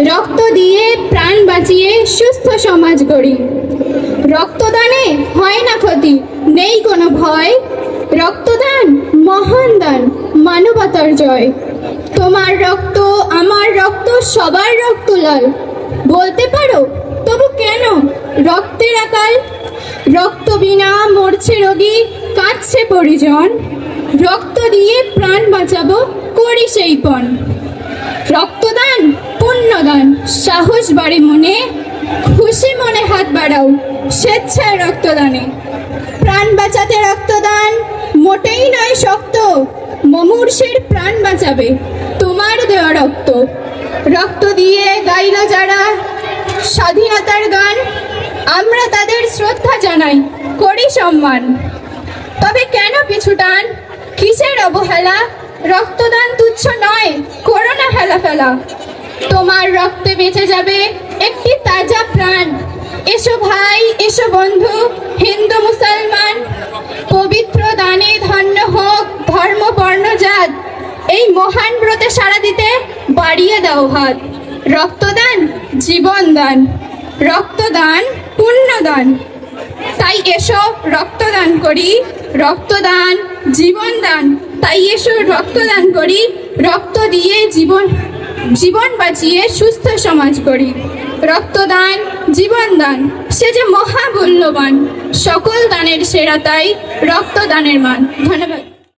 রক্ত দিয়ে প্রাণ বাঁচিয়ে সুস্থ সমাজ গড়ি। রক্তদানে হয় না ক্ষতি, নেই কোনো ভয়। রক্তদান মহান দান, মানবতার জয়। তোমার রক্ত, আমার রক্ত, সবার রক্ত লাল। বলতে পারো, তবু কেন? রক্তের আকাল। রক্ত বিনা মরছে রোগী, কাঁদছে পরিজন। রক্ত দিয়ে প্রাণ বাঁচাবো করি সেই পণ। রক্তদান পুণ্যদান সাহস বাড়ে মনে, খুশি মনে হাত বাড়াও, স্বেচ্ছায় রক্তদানে। প্রাণ বাঁচাতে রক্তদান মোটেই নয় শক্ত, মমূর্ষের প্রাণ বাঁচাবে তোমার দেওয়া রক্ত। রক্ত দিয়ে গাইল যারা স্বাধীনতার গান, আমরা তাদের শ্রদ্ধা জানাই, করি সম্মান। তবে কেন পিছু টান? কিসের অবহেলা? রক্তদান তুচ্ছ নয় করোনা হেলা ফেলা তোমার রক্তে বেঁচে যাবে একটি তাজা প্রাণ। এসো ভাই, এসো বন্ধু, হিন্দু, মুসলমান, পবিত্র দানে ধন্য হোক ধর্ম বর্ণজাত এই মহান ব্রতে সাড়া দিতে বাড়িয়ে দাও হাত। রক্তদান জীবন দান, রক্তদান পুণ্যদান তাই এসো রক্তদান করি, রক্তদান জীবন দান। তাই এসো রক্তদান করি, রক্ত দিয়ে জীবন জীবন বাঁচিয়ে সুস্থ সমাজ করি। রক্তদান, জীবনদান, সে যে মহামূল্যবান। সকল দানের সেরা তাই রক্তদানের মান। ধন্যবাদ।